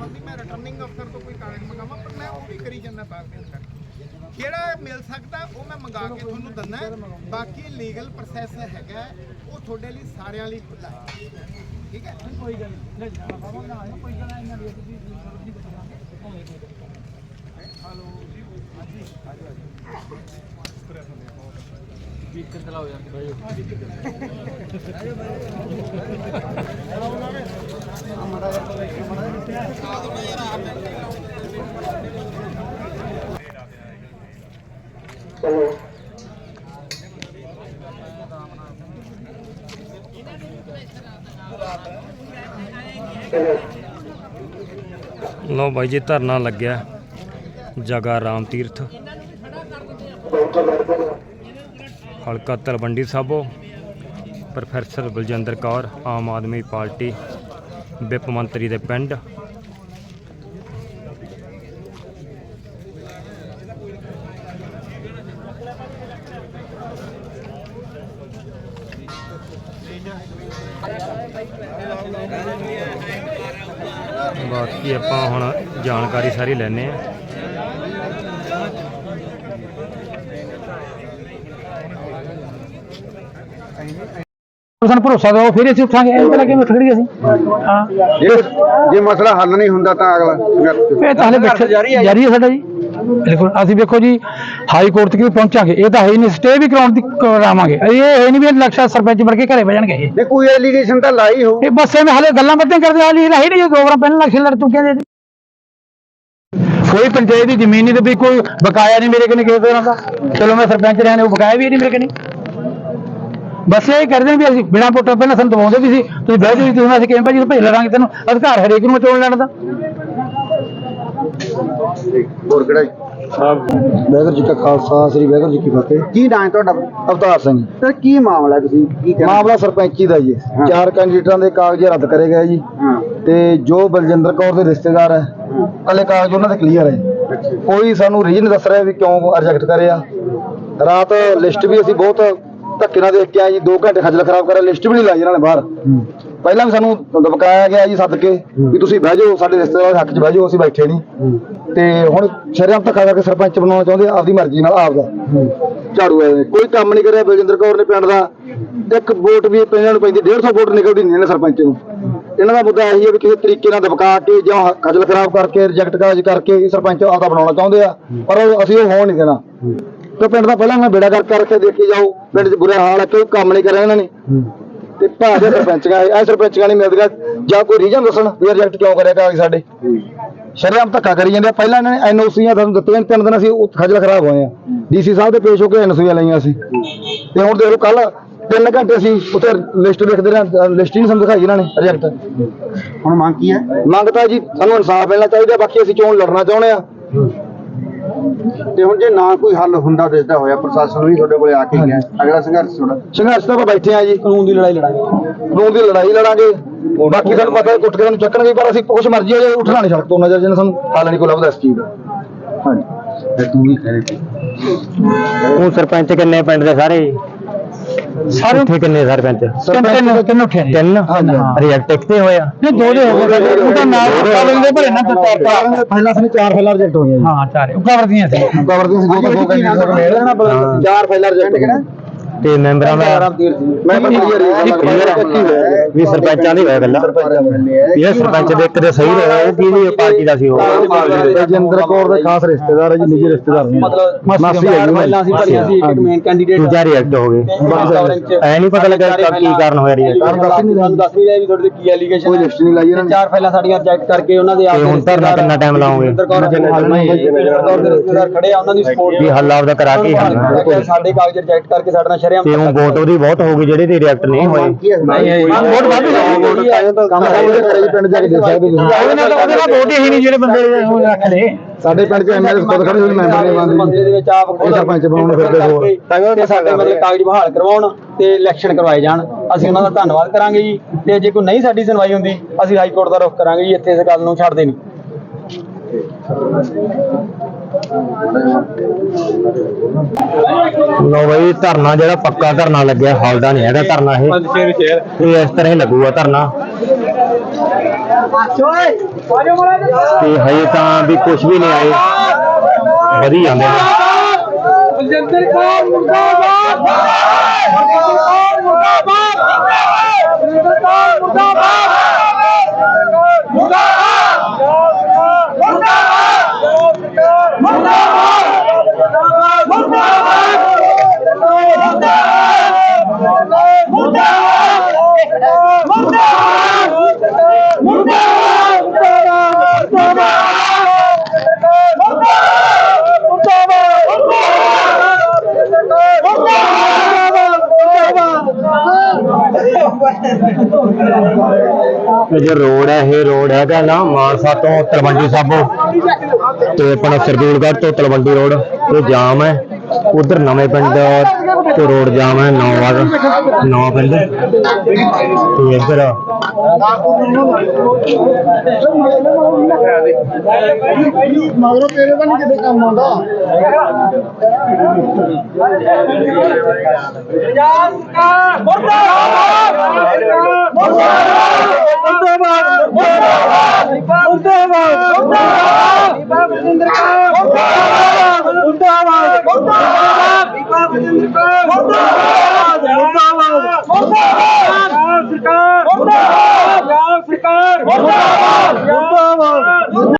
ਸੰਬੰਧੀ ਮੈਂ ਰਿਟਰਨਿੰਗ ਅਫਸਰ ਤੋਂ ਕੋਈ ਕਾਗਜ਼ ਮੰਗਾਵਾਂ ਪਰ ਮੈਂ ਉਹ ਵੀ ਕਰੀ ਜਾਂਦਾ ਤਾਲਮੇਲ ਕਰ ਜਿਹੜਾ ਮਿਲ ਸਕਦਾ ਉਹ ਮੈਂ ਮੰਗਾ ਕੇ ਤੁਹਾਨੂੰ ਦਿੰਦਾ ਬਾਕੀ ਲੀਗਲ ਪ੍ਰੋਸੈਸ ਹੈਗਾ ਉਹ ਤੁਹਾਡੇ ਲਈ ਸਾਰਿਆਂ ਲਈ ਖੁੱਲਾ ਹੈ। ਠੀਕ ਹੈ? ਕੋਈ ਗੱਲ ਨਹੀਂ। ਲੈ ਜਾਣਾ ਬਾਬਾ ਨਾ ਆਇਆ ਕੋਈ ਗੱਲ ਨਹੀਂ ਇਹਨਾਂ ਦੀ ਅਸੀਂ ਨਹੀਂ ਬਚਾਂਗੇ ਹੋਵੇ ਕੋਈ ਹਲੋ ਜੀ। ਹਾਂਜੀ। ਵੀਕ ਚਲਾਓ ਯਾਰ ਲੋ ਬਾਈ ਜੀ, ਧਰਨਾ ਲੱਗਿਆ। ਜਗਾ ਰਾਮ ਤੀਰਥ। ਹਲਕਾ Talwandi Sabo. Professor Baljinder Kaur, Aam Aadmi party. Whip ਮੰਤਰੀ ਦੇ ਪਿੰਡ। ਬਾਕੀ ਆਪਾਂ ਹੁਣ ਜਾਣਕਾਰੀ ਸਾਰੀ ਲੈਣੇ ਆ ਸਾਨੂੰ ਭਰੋਸਾ ਦਿਓ ਫਿਰ ਅਸੀਂ ਉੱਠਾਂਗੇ। ਇਹ ਪਹਿਲਾਂ ਕਿਵੇਂ ਉੱਠ ਖੜੀ ਅਸੀਂ। ਹਾਂ। ਜੇ ਜੇ ਮਸਲਾ ਹੱਲ ਨਹੀਂ ਹੁੰਦਾ ਤਾਂ ਅਗਲਾ ਸੰਘਰਸ਼ ਇਹ ਤਾਂ ਹਲੇ ਜਾਰੀ ਹੈ ਸਾਡਾ ਜੀ। ਬਿਲਕੁਲ ਅਸੀਂ ਵੇਖੋ ਜੀ ਹਾਈ ਕੋਰਟ ਤੱਕ ਵੀ ਪਹੁੰਚਾਂਗੇ। ਇਹ ਤਾਂ ਹੈ ਹੀ ਨਹੀਂ ਸਟੇ ਵੀ ਕਰਾਉਣ ਦੀ ਕਰਾਵਾਂਗੇ। ਇਹ ਹੈ ਨਹੀਂ ਵੀ ਲਕਸ਼ਾ ਸਰਪੰਚ ਵਰਗੇ ਘਰੇ ਬਹਿ ਜਾਣਗੇ। ਇਹ। ਜੇ ਕੋਈ ਐਲੀਗੇਸ਼ਨ ਤਾਂ ਲਾਈ ਹੋ ਇਹ ਬਸ ਐਵੇਂ ਹਲੇ ਗੱਲਾਂ ਬਾਤਾਂ ਕਰਦੇ ਹਾਲੀ ਰਹੀ ਨਹੀਂ ਦੋ ਵਾਰ ਪਹਿਲਾਂ ਲਕਸ਼ ਲੜ ਚੁੱਕੇ ਨੇ। ਕੋਈ ਪੰਚਾਇਤ ਦੀ ਜ਼ਮੀਨ ਨਹੀਂ ਤੇ ਵੀ ਕੋਈ ਬਕਾਇਆ ਨਹੀਂ ਮੇਰੇ ਕੋਲ ਕਿਸੇ ਤਰ੍ਹਾਂ ਦਾ। ਚਲੋ ਮੈਂ ਸਰਪੰਚ ਰਿਹਾ ਨੇ ਉਹ ਬਕਾਇਆ ਵੀ ਨਹੀਂ ਮੇਰੇ ਕੋਲ। ਬਸ ਇਹ ਕਰਦੇ ਵੀ ਅਸੀਂ ਬਿਨਾਂ ਵੋਟਾਂ ਪਹਿਲਾਂ ਸਾਨੂੰ ਦਵਾਉਂਦੇ ਵੀ ਸੀ। ਤੁਸੀਂ ਬਹਿ ਜਾਓ ਜੀ, ਤੁਸੀਂ ਅਸੀਂ ਕਿਵੇਂ ਭਾਜੀ ਭੇਜ ਲੜਾਂਗੇ ਤੈਨੂੰ। ਅਧਿਕਾਰ ਹਰੇਕ ਨੂੰ ਚੋਣ ਲੈਣ ਦਾ। ਹੋਰ ਕਿਹੜਾ ਵਾਹਿਗੁਰੂ ਜੀ ਕਾ ਖਾਲਸਾ ਸ੍ਰੀ ਵਾਹਿਗੁਰੂ ਜੀ ਕੀ ਫਤਿਹ। ਕੀ ਨਾਂ ਹੈ ਤੁਹਾਡਾ? ਅਵਤਾਰ ਸਿੰਘ। ਸਰ ਕੀ ਮਾਮਲਾ ਹੈ? ਤੁਸੀਂ? ਕੀ ਕਹਿਣਾ? ਮਾਮਲਾ ਸਰਪੰਚੀ ਦਾ ਜੀ। ਹਾਂ। ਚਾਰ ਕੈਂਡੀਡੇਟਾਂ ਦੇ ਕਾਗਜ਼ ਰੱਦ ਕਰੇ ਗਏ ਜੀ। ਹਾਂ। ਤੇ ਜੋ ਬਲਜਿੰਦਰ ਕੌਰ ਦੇ ਰਿਸ਼ਤੇਦਾਰ ਹੈ ਕੱਲੇ ਕਾਗਜ਼ ਉਹਨਾਂ ਦੇ ਕਲੀਅਰ ਹੈ। ਅੱਛਾ। ਕੋਈ ਸਾਨੂੰ ਰੀਜ਼ਨ ਦੱਸ ਰਿਹਾ ਵੀ ਕਿਉਂ ਰਿਜੈਕਟ ਕਰਿਆ। ਰਾਤ ਲਿਸਟ ਵੀ ਅਸੀਂ ਬਹੁਤ ਧੱਕੇ ਨਾਲ ਦੇਖ ਕੇ ਆਏ ਜੀ 2 ਘੰਟੇ ਖੱਜਲ ਖਰਾਬ ਕਰਿਆ ਲਿਸਟ ਵੀ ਨਹੀਂ ਲਾਈ ਇਹਨਾਂ ਨੇ ਬਾਹਰ। ਪਹਿਲਾਂ ਵੀ ਸਾਨੂੰ ਦਬਕਾਇਆ ਗਿਆ ਜੀ ਸੱਦ ਕੇ ਵੀ ਤੁਸੀਂ ਬਹਿ ਜਾਓ ਸਾਡੇ ਰਿਸ਼ਤੇਦਾਰ ਹੱਕ 'ਚ ਬਹਿ ਜਾਓ ਅਸੀਂ ਬੈਠੇ ਨਹੀਂ। ਤੇ ਹੁਣ ਸ਼ਰਮ ਧੱਕਾ ਕਰਕੇ ਸਰਪੰਚ ਬਣਾਉਣਾ ਚਾਹੁੰਦੇ ਆ ਆਪਦੀ ਮਰਜ਼ੀ ਨਾਲ ਆਪਦਾ ਝਾੜੂ ਨੇ। ਕੋਈ ਕੰਮ ਨਹੀਂ ਕਰਿਆ ਬਲਜਿੰਦਰ ਕੌਰ ਨੇ ਪਿੰਡ ਦਾ। ਇੱਕ ਵੋਟ ਵੀ ਪਿੰਡਾਂ ਨੂੰ ਪੈਂਦੀ 150 ਵੋਟ ਨਿਕਲਦੀ ਨਹੀਂ ਇਹਨਾਂ ਸਰਪੰਚ ਨੂੰ। ਇਹਨਾਂ ਦਾ ਮੁੱਦਾ ਇਹੀ ਹੈ ਵੀ ਕਿਸੇ ਤਰੀਕੇ ਨਾਲ ਦਬਕਾ ਕੇ ਜਾਂ ਖਜਲ ਖਰਾਬ ਕਰਕੇ ਰਿਜੈਕਟ ਕਾਜ ਕਰਕੇ ਇਹ ਸਰਪੰਚ ਆਪਦਾ ਬਣਾਉਣਾ ਚਾਹੁੰਦੇ ਆ, ਪਰ ਉਹ ਅਸੀਂ ਉਹ ਹੋਣ ਨਹੀਂ ਦੇਣਾ। ਤੇ ਪਿੰਡ ਦਾ ਪਹਿਲਾਂ ਮੈਂ ਬੇੜਾ ਕਰ ਕਰਕੇ ਦੇਖੀ ਜਾਓ, ਪਿੰਡ 'ਚ ਬੁਰਾ ਹਾਲ ਹੈ ਕੋਈ ਕੰਮ ਨਹੀਂ ਕਰਿਆ ਇਹਨਾਂ ਨੇ। ਤੇ ਭਾਜੇ ਸਰਪੰਚਾਂ, ਇਹ ਸਰਪੰਚਾਂ ਨਹੀਂ ਮਿਲਦੀਆਂ ਜਾਂ ਕੋਈ ਰੀਜਨ ਦੱਸਣ ਵੀ ਰਿਜੈਕਟ ਕਿਉਂ ਕਰਿਆ ਕਾਗਜ਼ ਸਾਡੇ? ਸ਼ਰਮ ਧੱਕਾ ਕਰੀ ਜਾਂਦੇ ਆ। ਪਹਿਲਾਂ ਇਹਨਾਂ ਨੇ ਐਨਓਸੀਆਂ ਤੁਹਾਨੂੰ ਦਿੱਤੀਆਂ, ਤਿੰਨ ਦਿਨ ਅਸੀਂ ਖਜਲ ਖਰਾਬ ਹੋਏ ਆ। ਡੀਸੀ ਸਾਹਿਬ ਦੇ ਪੇਸ਼ ਹੋ ਕੇ ਐਨਓਸੀਆਂ ਲਈਆਂ ਸੀ ਤੇ ਹੁਣ ਦੇਖ ਲਓ ਕੱਲ ਤਿੰਨ ਘੰਟੇ ਅਸੀਂ ਉੱਥੇ ਲਿਸਟ ਦੇਖਦੇ ਰਹੇ ਲਿਸਟ ਹੀ ਨਹੀਂ ਸਾਨੂੰ ਦਿਖਾਈ ਇਹਨਾਂ ਨੇ ਰਿਜੈਕਟ ਹੁਣ ਮੰਗ ਕੀ ਹੈ? ਮੰਗਤਾ ਜੀ ਸਾਨੂੰ ਇਨਸਾਫ ਮਿਲਣਾ ਚਾਹੀਦਾ ਬਾਕੀ ਅਸੀਂ ਚੋਣ ਲੜਨਾ ਚਾਹੁੰਦੇ ਆ ਤੇ ਹੁਣ ਜੇ ਨਾ ਕੋਈ ਹੱਲ ਹੁੰਦਾ ਦਿਸਦਾ ਹੋਇਆ ਪ੍ਰਸ਼ਾਸਨ ਵੀ ਤੁਹਾਡੇ ਕੋਲੇ ਆ ਕੇ ਗਿਆ ਅਗਲਾ ਸੰਘਰਸ਼ ਤੁਹਾਡਾ ਸੰਘਰਸ਼ ਤਾਂ ਆਪਾਂ ਬੈਠੇ ਆ ਜੀ। ਕਾਨੂੰਨ ਦੀ ਲੜਾਈ ਲੜਾਂਗੇ। ਕਾਨੂੰਨ ਦੀ ਲੜਾਈ ਲੜਾਂਗੇ। ਬਾਕੀ ਸਾਨੂੰ ਪਤਾ ਹੈ ਕੁੱਟ ਕੇ ਸਾਨੂੰ ਚੱਕਣਗੇ ਪਰ ਅਸੀਂ ਕੁਛ ਮਰਜ਼ੀ ਹੋ ਜਾਏ ਉੱਠਣਾ ਨਹੀਂ ਸੜਕ ਤੋਂ ਨਜ਼ਰ ਜਿੰਨ ਸਾਨੂੰ ਹੱਲ ਨਹੀਂ ਕੋਈ ਲੱਭਦਾ ਇਸ ਚੀਜ਼ ਦਾ। ਹਾਂਜੀ। ਤੇ ਤੂੰ ਵੀ ਕਹਿ ਰਹੀ ਹੁਣ ਸਰਪੰਚ ਕਿੰਨੇ ਪਿੰਡ ਦੇ ਸਾਰੇ? ਸਾਰੇ ਉੱਥੇ ਕਿੰਨੇ ਸਰਪੰਚ ਤਿੰਨ ਤਿੰਨ ਤਿੰਨ ਉੱਠੇ ਨੇ। ਤਿੰਨ। ਰਿਜੈਕਟ ਇੱਕ ਤੇ ਹੋਇਆ ਨਹੀਂ ਦੋ ਦੇ ਹੋ ਗਏ। ਉਹਦਾ ਨਾਲ ਕਾਬਲ ਦੇ ਭਰੇ ਨਾ ਤਾਂ ਚਾਰ ਪਹਿਲਾਂ ਸਾਨੂੰ ਚਾਰ ਫਾਈਲਾਂ ਰਿਜੈਕਟ ਹੋਈਆਂ ਹਾਂ ਚਾਰ। ਉਹ ਕਵਰ ਦੀਆਂ ਸੀ। ਕਵਰ ਦੀਆਂ ਸੀ ਦੋ ਦੋ ਘੰਟੇ ਚਾਰ ਫਾਈਲਾਂ ਰਿਜੈਕਟ ਕਿਹੜਾ ਤੇ ਮੈਂਬਰਾਂ ਦਾ ਮੈਂ ਪਰ ਕਲੀਅਰ ਵੀ ਸਰਪੰਚਾਂ ਦੀ ਹੋਇਆ ਗੱਲਾਂ। ਇਹ ਸਰਪੰਚ ਦੇ ਇੱਕ ਦੇ ਸਹੀ ਰਿਹਾ ਉਹ ਕਿਹਦੀ ਪਾਰਟੀ ਦਾ ਸੀ ਉਹ। ਰਜਿੰਦਰ ਕੌਰ ਦੇ ਖਾਸ ਰਿਸ਼ਤੇਦਾਰ ਹੈ ਜੀ ਨਿੱਜੀ ਰਿਸ਼ਤੇਦਾਰ ਨੇ ਮਾਸੀ ਹੈ ਜੀ ਪਹਿਲਾਂ ਅਸੀਂ ਭਰੀਆਂ ਸੀ ਇੱਕ ਮੇਨ ਕੈਂਡੀਡੇਟ ਦੂਜਾ ਰਿਐਕਟ ਹੋ ਗਏ। ਐ ਨਹੀਂ ਪਤਾ ਲੱਗਾ ਕਿ ਕੀ ਕਾਰਨ ਹੋਇਆ ਰਿਐਕਟ ਕਾਰਨ ਦੱਸ ਨਹੀਂ ਦੱਸ ਨਹੀਂ ਰਿਹਾ ਵੀ ਤੁਹਾਡੇ ਤੇ ਕੀ ਐਲੀਗੇਸ਼ਨ ਕੋਈ ਲਿਸਟ ਨਹੀਂ ਲਾਈ ਇਹਨਾਂ ਨੇ। ਚਾਰ ਫਾਈਲਾਂ ਸਾਡੀਆਂ ਰਿਜੈਕਟ ਕਰਕੇ ਉਹਨਾਂ ਦੇ ਤੇ ਹੁਣ ਧਰਨਾ ਕਿੰਨਾ ਟਾਈਮ ਲਾਓਗੇ? ਰਿਸ਼ਤੇਦਾਰ ਕੌਰ ਦੇ ਰਿਸ਼ਤੇਦਾਰ ਖੜੇ ਆ ਉਹਨਾਂ ਦੀ ਸਪੋਰਟ ਵੀ ਹੱਲ ਆਪਦਾ ਕਰਾ ਕੇ ਹੀ ਹੱਲ ਸਾਡੇ ਕਾਗਜ਼ ਰਿਜੈਕਟ ਕਰਕੇ ਸਾਡੇ ਨਾਲ ਸ਼ਰੇਆਮ ਤੇ ਉਹ ਵੋਟ ਉਹਦੀ ਬਹੁਤ ਹੋ ਗਈ ਜਿਹੜੇ ਦੀ ਰਿਐਕਟ ਨਹੀਂ ਹੋਏ। ਵੋਟ ਵੱਧ ਕੰਮ ਕਰਦੇ ਕਰੇ ਜੀ ਪਿੰਡ ਜਾ ਕੇ ਦੇਖ ਸਕਦੇ ਤੁਸੀਂ। ਉਹਦੇ ਨਾਲ ਉਹਦੇ ਨਾਲ ਵੋਟ ਹੀ ਨਹੀਂ ਜਿਹੜੇ ਬੰਦੇ ਉਹ ਰੱਖ ਲਏ ਸਾਡੇ ਪਿੰਡ ਚ ਐਮਐਲਏ ਖੁਦ ਖੜੇ ਹੋਏ ਮੈਂਬਰ ਨੇ ਬੰਦੇ ਦੇ ਵਿੱਚ ਆਪ ਇਹ ਸਰਪੰਚ ਬਣਾਉਣ ਫਿਰਦੇ ਹੋ। ਤੇ ਸਾਡੇ ਮਤਲਬ ਕਾਗਜ਼ ਬਹਾਲ ਕਰਵਾਉਣ ਤੇ ਇਲੈਕਸ਼ਨ ਕਰਵਾਏ ਜਾਣ। ਅਸੀਂ ਉਹਨਾਂ ਦਾ ਧੰਨਵਾਦ ਕਰਾਂਗੇ ਜੀ। ਤੇ ਜੇ ਕੋਈ ਨਹੀਂ ਸਾਡੀ ਸੁਣਵਾਈ ਹੁੰਦੀ ਅਸੀਂ ਹਾਈ ਕੋਰਟ ਦਾ ਰੁਖ ਕਰਾਂਗੇ ਜੀ। ਇੱਥੇ ਇਸ ਗੱਲ ਨੂੰ ਛੱਡਦੇ ਨਹੀਂ। ਲੋ ਬਈ ਧਰਨਾ ਜਿਹੜਾ ਪੱਕਾ ਧਰਨਾ ਲੱਗਿਆ ਹਾਲਦਾ ਨਹੀਂ ਹੈਗਾ ਧਰਨਾ ਇਹ। ਇਹ ਇਸ ਤਰ੍ਹਾਂ ਹੀ ਲੱਗੂਗਾ ਧਰਨਾ। ਤੇ ਹਜੇ ਤਾਂ ਵੀ ਕੁਝ ਵੀ ਨਹੀਂ ਆਏ। ਵਧੀ ਜਾਂਦੇ ਨੇ। ਇਹ ਜੋ ਰੋਡ ਹੈ, ਇਹ ਰੋਡ ਹੈਗਾ ਨਾ ਮਾਨਸਾ ਤੋਂ ਤਲਵੰਡੀ ਸਾਬੋ ਤੇ ਆਪਣਾ ਸਰਦੂਲਗੜ੍ਹ ਤੋਂ ਤਲਵੰਡੀ ਰੋਡ, ਇਹ ਜਾਮ ਹੈ। ਉਧਰ ਨਵੇਂ ਪਿੰਡ ਤੋਂ ਰੋਡ ਜਾਮ ਹੈ ਨੌਵਾਂ ਨਵਾਂ ਪਿੰਡ। ਤੇ ਇੱਧਰ ਮਗਰੋਂ ਤੇਰੇ ਤਾਂ ਨਹੀਂ ਕਿਤੇ ਕੰਮ ਆਉਂਦਾ। ਸਰਕਾਰ